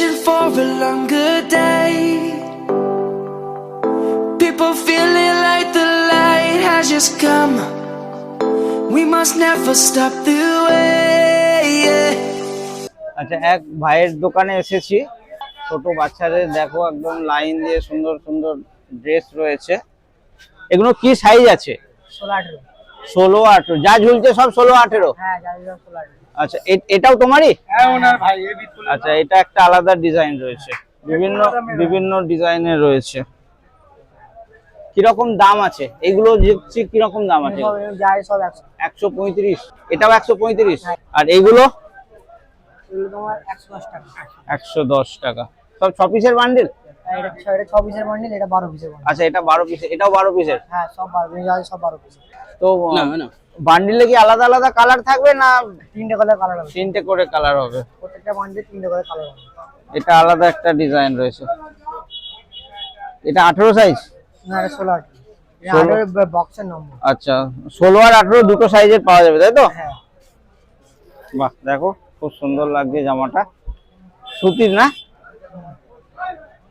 searching for a longer day. People feeling like the light has just come. We must never stop the way. yeah. আচ্ছা এক ভাইয়ের দোকানে এসেছি ছোট বাচ্চাদের দেখো একদম লাইন দিয়ে সুন্দর সুন্দর ড্রেস রয়েছে এগুলো কি সাইজ আছে ষোলো আঠেরো ষোলো আঠেরো যা ঝুলছে সব ষোলো আঠেরো হ্যাঁ ষোলো আঠেরো আচ্ছা এটাও তোমারই? হ্যাঁ ওনার ভাই আচ্ছা এটা একটা আলাদা ডিজাইন রয়েছে। বিভিন্ন বিভিন্ন ডিজাইনের রয়েছে। কীরকম দাম আছে? এগুলো দেখছি কীরকম দাম আছে? একশো। পঁয়ত্রিশ। এটাও একশো পঁয়ত্রিশ? আর এগুলো? একশো দশ টাকা। সব ছ পিসের বান্ডিল পিসের বান্ডিল এটা বারো পিসের আচ্ছা এটা বারো পিসের এটাও বারো পিসের? হ্যাঁ সব বারো পিস সব বারো পিস তো বান্ডিলে কি আলাদা আলাদা কালার থাকবে না তিনটে কালার কালার হবে? তিনটে করে কালার হবে। প্রত্যেকটা বান্ডিলে তিনটে করে কালার হবে। এটা আলাদা একটা ডিজাইন রয়েছে। এটা আঠেরো সাইজ না এটা ষোলো আঠেরো। এটা ষোলো? আঠেরো বক্সের নম্বর আচ্ছা ষোলো আর আঠেরো দুটো সাইজের পাওয়া যাবে তাই তো? হ্যাঁ। বাহ দেখো খুব সুন্দর লাগছে জামাটা। সুতির না?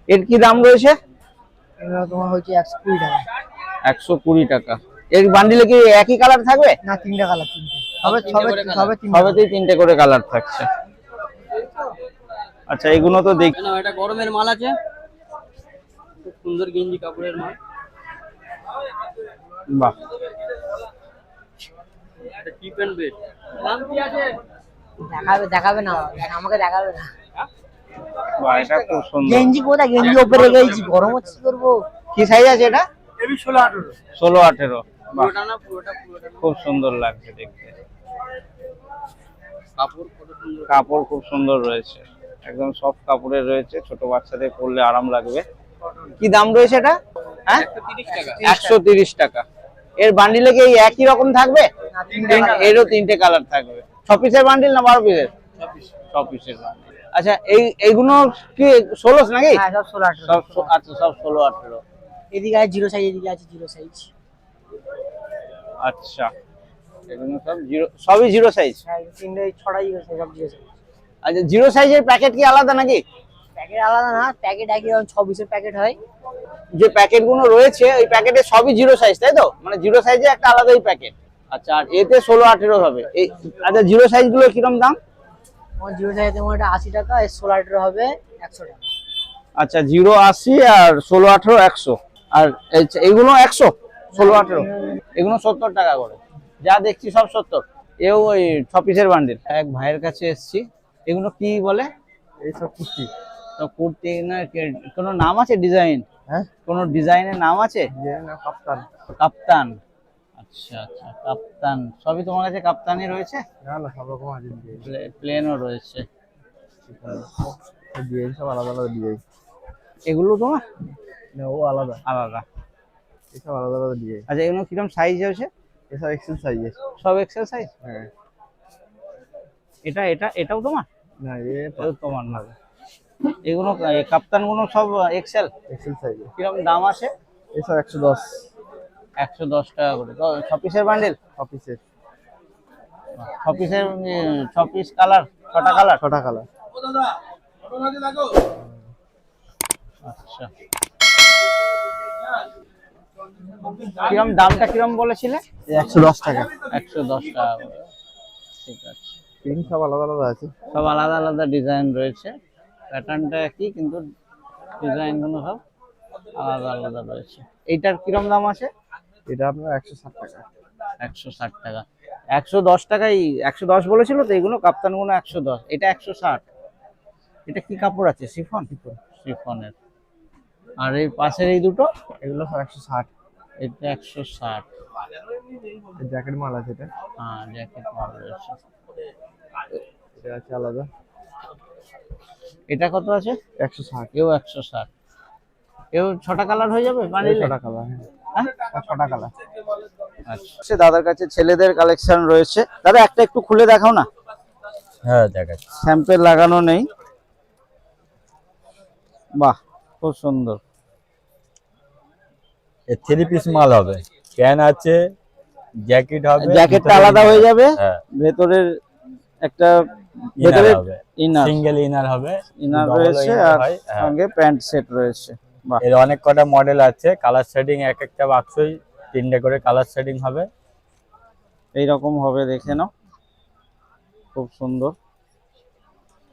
এর কি দাম রয়েছে? তোমার হচ্ছে একশো কুড়ি টাকা। একশো কুড়ি টাকা। এর বান্ডিলে কি একই কালার থাকবে? না তিনটে কালার সবে তিনটে সবেতেই তিনটে। করে কালার থাকছে। আচ্ছা এগুলো তো দেখ না এটা গরমের মাল আছে? খুব সুন্দর গেঞ্জি কাপড়ের মাল। বাহ। এটা টিপ অ্যান্ড বেড দাম কি আছে? দেখাবে দেখাবে না আমাকে দেখাবে না। বাহ এটা খুব সুন্দর। গেঞ্জি কোথায়? গেঞ্জি ওপরে গেছি গরম হচ্ছে করব কি সাইজ আছে এটা? এবি ষোলো আঠেরো। ষোলো আঠেরো। বাহ পুরোটা না পুরোটা পুরোটা খুব সুন্দর লাগছে দেখতে। কাপড় কত সুন্দর। কাপড় খুব সুন্দর রয়েছে। একদম সফট কাপড়ের রয়েছে ছোট বাচ্চাদের পরলে আরাম লাগবে। কি দাম রয়েছে এটা? হ্যাঁ? তিরিশ টাকা। একশো তিরিশ টাকা। এর বান্ডিলে কি এই একই রকম থাকবে? এরও তিনটে কালার থাকবে। ছ পিসের বান্ডিল না বারো পিসের ছ পিসের বান্ডিল আচ্ছা এই এইগুলো কি ষোলো নাকি? হ্যাঁ সব ষোলো আঠেরো। আচ্ছা সব ষোলো আঠেরো। এদিকে আছে জিরো সাইজ এদিকে আছে জিরো সাইজ আচ্ছা। এগুলো সব জিরো সবই জিরো সাইজ হ্যাঁ তিনটে ছটা জিরো সাইজ সব জিরো সাইজ আচ্ছা জিরো সাইজের প্যাকেট কি আলাদা নাকি? প্যাকেট আলাদা না প্যাকেট একই রকম ছ পিসের প্যাকেট হয়। যে প্যাকেটগুলো রয়েছে ওই প্যাকেটে সবই জিরো সাইজ তাই তো? মানে জিরো সাইজে একটা আলাদাই প্যাকেট আচ্ছা আর এতে ষোলো আঠেরো হবে। এই আচ্ছা জিরো সাইজগুলো কিরম দাম? তোমার জিরো সাইজ তোমার এটা আশি টাকা এর ষোলো আঠেরো হবে একশো টাকা। আচ্ছা জিরো আশি আর ষোলো আঠেরো একশো। আর এইগুলো একশো? ষোলো আঠেরো। এগুলো সত্তর টাকা করে। যা দেখছি সব সত্তর। এও ওই ছ পিসের বান্ডিল এক ভাইয়ের কাছে এসছি। এগুলো কি বলে? এইসব কুর্তি। তো কুর্তি না কোনো নাম আছে ডিজাইন হ্যাঁ? কোনো ডিজাইনের নাম আছে? কাপ্তান। কাপ্তান। আচ্ছা আচ্ছা কাপ্তান। সবই তোমার কাছে কাপ্তানি রয়েছে? না না সব রকম আছে। প্লেনও রয়েছে। ডিজাইন সব আলাদা আলাদা ডিজাইন। এগুলো তোমার? না ও আলাদা। আলাদা। এসব আলাদা আলাদা ডিজাইন আচ্ছা এগুলো কীরকম সাইজ হয়েছে? এসব এক্সেল সাইজের সব এক্সেল সাইজ হ্যাঁ। এটা এটা এটাও তোমার? না এ এটাও তোমার না। এগুলো কাপ্তানগুলো সব এক্সেল এক্সেল সাইজের কীরকম দাম আছে? এসব একশো দশ। একশো দশ টাকা করে। তো ছ পিসের বান্ডেল অফিসের ছ পিসের ছ পিস কালার ছটা কালার ছটা কালার আচ্ছা। কিরম দামটা কিরম বলেছিলে? একশো দশ টাকা। একশো দশ টাকা ঠিক আছে। প্রিন্ট সব আলাদা আলাদা আছে। সব আলাদা আলাদা ডিজাইন রয়েছে। প্যাটার্নটা একই কিন্তু ডিজাইনগুলো সব আলাদা আলাদা রয়েছে। এইটার কিরম দাম আছে? এটা আপনার একশো ষাট টাকা। একশো ষাট টাকা। একশো দশ টাকাই একশো দশ বলেছিল তো এগুলো কাপ্তানগুলো একশো দশ। এটা একশো ষাট। এটা কি কাপড় আছে? সিফন সিফনের আর এই পাশের এই দুটো? এগুলো একশো ষাট। এটা একশো ষাট। জ্যাকেট মাল আছে এটা? হ্যাঁ জ্যাকেট মাল রয়েছে। এটা আছে আলাদা। এটা কত আছে? একশো ষাট। এও একশো ষাট। এও ছটা কালার হয়ে যাবে? বানিয়ে ছটা কালার হ্যাঁ। হ্যাঁ? ছটা কালার। আচ্ছা। দাদার কাছে ছেলেদের কালেকশন রয়েছে। দাদা একটা একটু খুলে দেখাও না? হ্যাঁ দেখাচ্ছি। স্যাম্পেল লাগানো নেই। বাহ খুব সুন্দর। থ্রি পিস মাল হবে। ক্যান আছে জ্যাকেট হবে জ্যাকেটটা আলাদা হয়ে যাবে হ্যাঁ। ভেতরের একটা ভেতরে ইনার সিঙ্গেল ইনার হবে। ইনার রয়েছে আর হ্যাঁ। সঙ্গে প্যান্ট সেট রয়েছে। এর অনেক কটা মডেল আছে কালার শেডিং এক একটা বাক্সই তিনটে করে কালার শেডিং হবে। এইরকম হবে দেখে নাও। খুব সুন্দর।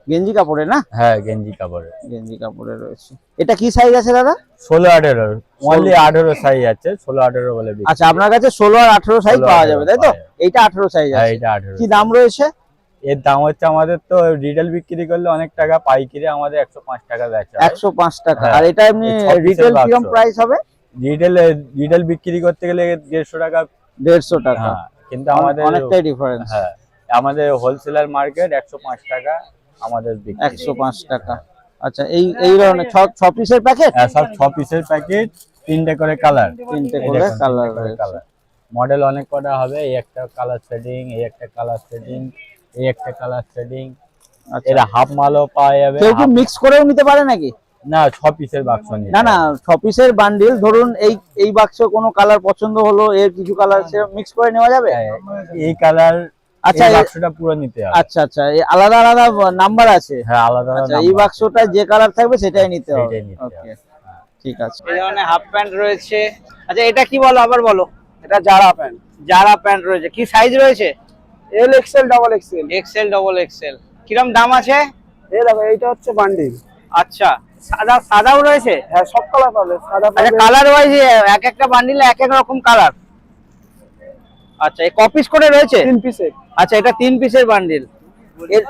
গেঞ্জি কাপড়ে না? হ্যাঁ গেঞ্জি কাপড়ের গেঞ্জি কাপড়ে রয়েছে। এটা কি সাইজ আছে দাদা? ষোলো আঠেরো। অনলি আঠেরো সাইজ আছে ষোলো আঠেরো বলে আচ্ছা আপনার কাছে ষোলো আর আঠেরো সাইজ পাওয়া যাবে তাই তো? এইটা আঠেরো সাইজ হ্যাঁ আছে। এটা আঠেরো কি দাম রয়েছে? এর দাম হচ্ছে আমাদের তো রিটেল বিক্রি করলে অনেক টাকা পাইকারি আমাদের একশো পাঁচ টাকা বেচা একশো পাঁচ টাকা। হ্যাঁ। আর এটা এমনি রিটেল। কিরম প্রাইস হবে? রিটেল রিটেল বিক্রি করতে গেলে দেড়শো টাকা। দেড়শো টাকা। হ্যাঁ কিন্তু আমাদের অনেকটাই ডিফারেন্স হ্যাঁ আমাদের হোলসেলার মার্কেট একশো পাঁচ টাকা আমাদের একশো পাঁচ টাকা। আচ্ছা এই এই ধরনের ছ ছ পিসের প্যাকেট? হ্যাঁ, সব ছ পিসের প্যাকেট তিনটে করে কালার। তিনটে করে কালার কালার। মডেল অনেক কটা হবে এই একটা কালার শেডিং এই একটা কালার শেডিং এই একটা কালার শেডিং। আচ্ছা। এর হাফ মালও পাওয়া যাবে কেউ কি মিক্স করেও নিতে পারে নাকি? না ছ পিসের বাক্স না না ছ পিসের বান্ডিল ধরুন এই এই বাক্সে কোনো কালার পছন্দ হলো এর কিছু কালার মিক্স করে নেওয়া যাবে? হ্যাঁ, এই কালার আচ্ছা, আচ্ছা বাক্সটা পুরো নিতে হবে। আচ্ছা আচ্ছা আলাদা আলাদা নাম্বার আছে? হ্যাঁ আলাদা আচ্ছা আলাদা এই বাক্সটা যে কালার থাকবে সেটাই নিতে হবে। ওকে ঠিক আছে। এই ধরনের হাফ প্যান্ট রয়েছে। আচ্ছা এটা কি বলো? আবার বলো। এটা জারা প্যান্ট যারা প্যান্ট রয়েছে। কি সাইজ রয়েছে? এল ডবল ডবল কিরম দাম আছে? এই দেখো এইটা হচ্ছে বান্ডিল আচ্ছা সাদা সাদাও রয়েছে? হ্যাঁ সব কালার পাবে। সাদা আচ্ছা পাবে কালার ওয়াইজ এক একটা বান্ডিলে এক এক রকম কালার আচ্ছা এই কপিস করে রয়েছে? তিন পিসের আচ্ছা এটা তিন পিসের বান্ডিল এর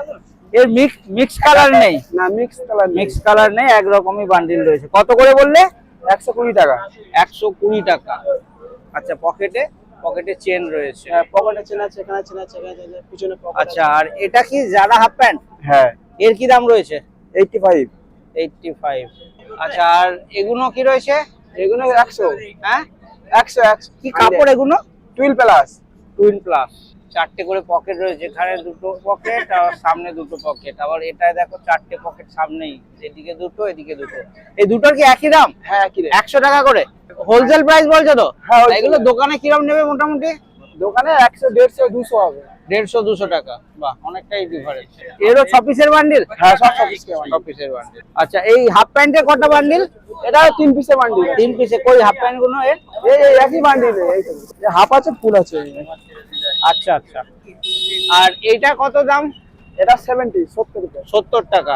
এর মিক্স মিক্স কালার নেই। না মিক্স কালার মিক্স কালার নেই এক রকমই বান্ডিল রয়েছে। কত করে বললে? একশো কুড়ি টাকা। একশো কুড়ি টাকা। আচ্ছা পকেটে পকেটে চেন রয়েছে। হ্যাঁ পকেটে চেন আছে এখানে চেন আছে এখানে পিছনে পকেট আচ্ছা আর এটা কি যারা হাফ প্যান্ট হ্যাঁ। এর কি দাম রয়েছে? এইটটি ফাইভ এইটটি ফাইভ আচ্ছা আর এগুলো কি রয়েছে? এগুলো একশো। হ্যাঁ? একশো একশো। কি কাপড় এগুলো টুইল প্লাস টুইন প্লাস চারটে করে পকেট রয়েছে এখানে দুটো পকেট আর সামনে দুটো পকেট আবার এটায় দেখো চারটে পকেট সামনেই এদিকে দুটো এদিকে দুটো। এই দুটোর কি একই দাম? হ্যাঁ একই দাম একশো টাকা করে? হোলসেল প্রাইস বলছো তো? হ্যাঁ, এগুলো। দোকানে কিরম নেবে মোটামুটি? দোকানে একশো দেড়শো দুশো হবে। দেড়শো দুশো টাকা। বাহ অনেকটাই ডিফারেন্স এরও ছ পিসের বান্ডিল হ্যাঁ সব ছ পিসের বান্ডিল আচ্ছা এই হাফ প্যান্টের কটা বান্ডিল এটা তিন পিসের বান্ডিল তিন পিসে কই হাফ প্যান্টগুলো? এর এই একই বান্ডিল। হাফ আছে ফুল আছে। আচ্ছা আচ্ছা। আর এইটা কত দাম? এটা সেভেন্টি সত্তর সত্তর টাকা।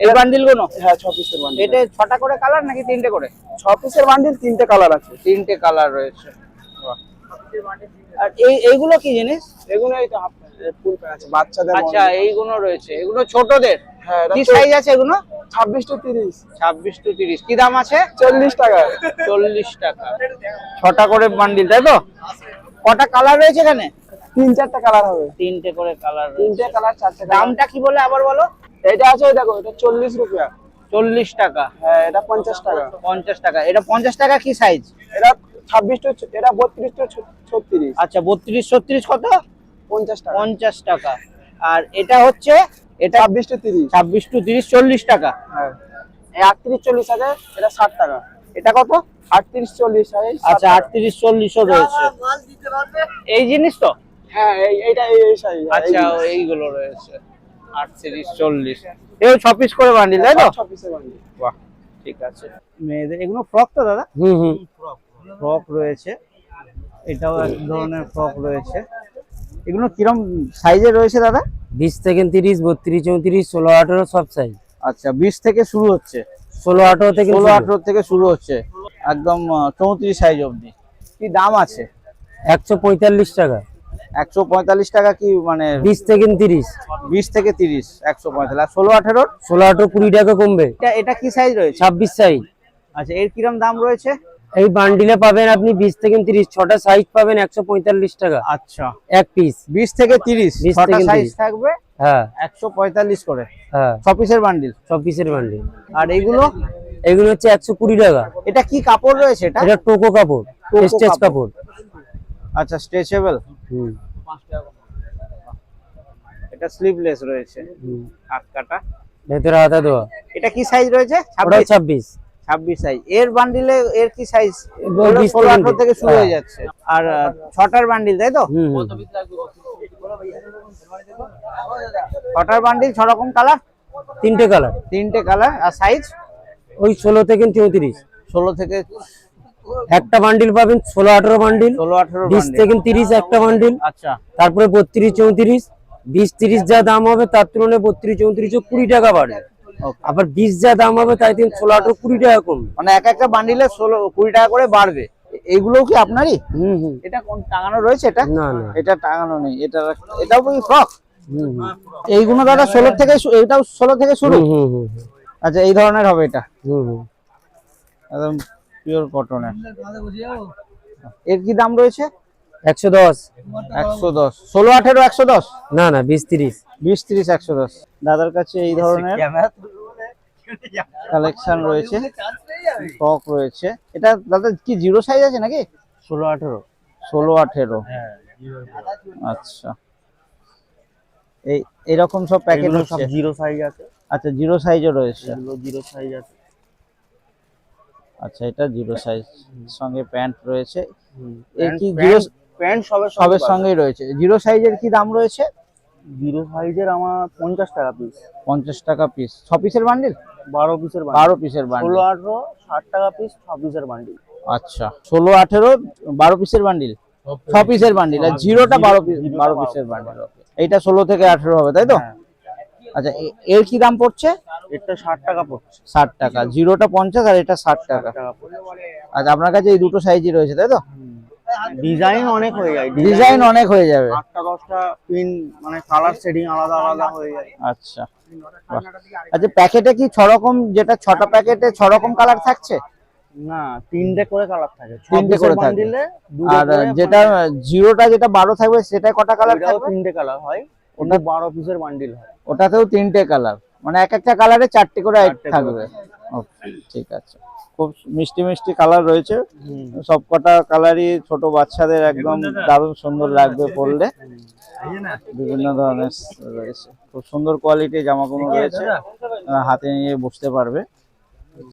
এই বান্ডিলগুলো? হ্যাঁ ছ পিসের বান্ডিল এটা ছটা করে কালার নাকি তিনটে করে? ছ পিসের বান্ডিল তিনটে কালার আছে। তিনটে কালার রয়েছে। আর এই এইগুলো কি জিনিস? এগুলো এই তো ফুল প্যান্ট আছে বাচ্চাদের আচ্ছা এইগুলো রয়েছে। এগুলো ছোটদের? হ্যাঁ কি সাইজ আছে এগুলো? ছাব্বিশ টু তিরিশ। ছাব্বিশ টু তিরিশ। কি দাম আছে? চল্লিশ টাকা। চল্লিশ টাকা। ছটা করে বান্ডিল তাই তো? কটা কালার রয়েছে এখানে? তিন চারটা কালার হবে। তিনটে করে কালার তিনটে কালার চারটে দামটা কি বলে আবার বলো? এটা আছে ওই দেখো এটা চল্লিশ রুপিয়া। চল্লিশ টাকা। হ্যাঁ এটা পঞ্চাশ টাকা। পঞ্চাশ টাকা। এটা পঞ্চাশ টাকা কি সাইজ এটা ছাব্বিশ টু এটা বত্রিশ টু ছত্রিশ। আচ্ছা বত্রিশ ছত্রিশ কত? পঞ্চাশ টাকা। পঞ্চাশ টাকা। আর এটা হচ্ছে এটা ছাব্বিশ টু তিরিশ। ছাব্বিশ টু তিরিশ চল্লিশ টাকা। হ্যাঁ। এই আটত্রিশ চল্লিশ আছে এটা ষাট টাকা। এটা কত? আটত্রিশ চল্লিশ আছে আচ্ছা আটত্রিশ চল্লিশও রয়েছে। এই জিনিস তো? হ্যাঁ এই এইটা এই সাইজ আচ্ছা এইগুলো রয়েছে। আটত্রিশ চল্লিশ। এই ছ পিস করে বান্ডিল তাই তো? ছ বান্ডিল বাহ ঠিক আছে। মেয়েদের এগুলো ফ্রক তো দাদা? হুম হুম। ফ্রক রয়েছে। এটাও এক ধরনের ফ্রক রয়েছে। এগুলো কিরম সাইজে রয়েছে দাদা? বিশ থেকে তিরিশ বত্রিশ চৌত্রিশ ষোলো আঠেরো সব সাইজ আচ্ছা বিশ থেকে শুরু হচ্ছে। ষোলো আঠেরো থেকে ষোলো আঠেরো থেকে শুরু হচ্ছে। একদম চৌত্রিশ সাইজ অবধি। কি দাম আছে? একশো পঁয়তাল্লিশ টাকা। একশো পঁয়তাল্লিশ টাকা কি মানে বিশ থেকে তিরিশ। বিশ থেকে তিরিশ একশো পঁয়তাল্লিশ। ষোলো আঠেরো? ষোলো আঠেরো কুড়ি টাকা কমবে। এটা এটা কি সাইজ রয়েছে? ছাব্বিশ সাইজ আচ্ছা এর কিরম দাম রয়েছে? এই বান্ডিলে পাবেন আপনি বিশ থেকে তিরিশ ছটা সাইজ পাবেন একশো পঁয়তাল্লিশ টাকা। আচ্ছা। এক পিস বিশ থেকে তিরিশ 20 ছটা সাইজ থাকবে হ্যাঁ। একশো পঁয়তাল্লিশ করে। হ্যাঁ। ছ পিসের বান্ডিল সব পিসের বান্ডিল আর এইগুলো? এগুলো হচ্ছে একশো কুড়ি টাকা। এটা কি কাপড় রয়েছে এটা? এটা টোকো কাপড় স্টেচ কাপড়। আচ্ছা স্ট্রেচেবল হুম। এটা স্লিভলেস রয়েছে। হুম। হাত কাটা। ভেতরে হাতা দেওয়া এটা কি সাইজ রয়েছে? ওটাও ছাব্বিশ। ছাব্বিশ সাইজ এর বান্ডিলে এর কি সাইজ ষোলো থেকে আঠারো থেকে শুরু হয়ে হ্যাঁ। যাচ্ছে। আর ছটার বান্ডিল তাই তো? হুম। বান্ডিল ছ রকম কালার তিনটে কালার তিনটে কালার আর সাইজ ওই ষোলো থেকে চৌত্রিশ। ষোলো থেকে একটা বান্ডিল পাবেন ষোলো আঠারো বান্ডিল ষোলো আঠেরো বিশ থেকে তিরিশ একটা বান্ডিল আচ্ছা। তারপরে বত্রিশ চৌত্রিশ বিশ তিরিশ যা দাম হবে তার তুলনায় বত্রিশ চৌত্রিশ কুড়ি টাকা বাড়বে Okay. আবার বিশ যা দাম হবে তাই তিন ষোলো আঠারো কুড়ি টাকা কমবে। মানে এক একটা বান্ডিলে ষোলো কুড়ি টাকা করে বাড়বে। এইগুলোও কি আপনারই? হুম হুম। এটা কোন টাঙানো রয়েছে এটা? না না। এটা টাঙানো নেই এটা এটাও কি ফ্রক এইগুলো দাদা ষোলো থেকে এটাও ষোলো থেকে শুরু? হুম হুম হুম আচ্ছা এই ধরনের হবে এটা? হুম হুম। একদম পিওর কটনের এর কি দাম রয়েছে? একশো দশ। একশো দশ। ষোলো আঠেরো একশো দশ? না না বিশ তিরিশ। বিশ তিরিশ একশো দশ। দাদার কাছে এই ধরনের কালেকশন রয়েছে। স্টক রয়েছে। এটা দাদা কি জিরো সাইজ আছে নাকি? ষোলো আঠেরো। ষোলো আঠেরো। আচ্ছা। এই এরকম সব প্যাকেট সব জিরো সাইজ আছে। আচ্ছা জিরো সাইজও রয়েছে। জিরো সাইজ আছে। আচ্ছা এটা জিরো সাইজ সঙ্গে প্যান্ট রয়েছে। প্যান্ট- কি জিরো প্যান্ট সবে সবের সঙ্গেই রয়েছে। জিরো সাইজের কি দাম রয়েছে? জিরো সাইজের আমার পঞ্চাশ টাকা পিস পঞ্চাশ টাকা পিস ছ পিসের বান্ডিল বারো পিসের বারো পিসের বান্ডিল ষোলো আঠেরো ষাট টাকা পিস ছ পিসের বান্ডিল আচ্ছা। ষোলো আঠেরো বারো পিসের বান্ডিল ছ পিসের বান্ডিল আর জিরোটা বারো পিস বারো পিসের বান্ডিল এইটা ষোলো থেকে আঠেরো হবে তাই তো? আচ্ছা এর কি দাম পড়ছে? এটা ষাট টাকা পড়ছে। ষাট টাকা। জিরোটা পঞ্চাশ আর এটা ষাট টাকা। টাকা আচ্ছা আপনার কাছে এই দুটো সাইজই রয়েছে তাই তো? ডিজাইন অনেক হয়ে যায় ডিজাইন অনেক হয়ে যাবে। আটটা দশটা পিন মানে কালার শেডিং আলাদা আলাদা হয়ে যায়। আচ্ছা। আচ্ছা প্যাকেটে কি ছ রকম যেটা ছটা প্যাকেটে ছ রকম কালার থাকছে? না তিনটে করে কালার থাকে। তিনটে করে থাকে। bundle এ দুটো আর যেটা জিরোটা যেটা বারো থাকবে সেটা কটা কালার থাকবে? তিনটে কালার হয়। ওটা বারো পিসের বান্ডিল হয়। ওটাতেও তিনটে কালার মানে এক একটা কালারে চারটে করে থাকবে। ঠিক আছে। খুব মিষ্টি মিষ্টি কালার রয়েছে। সব কটা কালারই ছোট বাচ্চাদের একদম দারুণ সুন্দর লাগবে পরলে। বিভিন্ন ধরনের রয়েছে। খুব সুন্দর কোয়ালিটির জামা কাপড় রয়েছে। হাতে নিয়ে বসতে পারবে।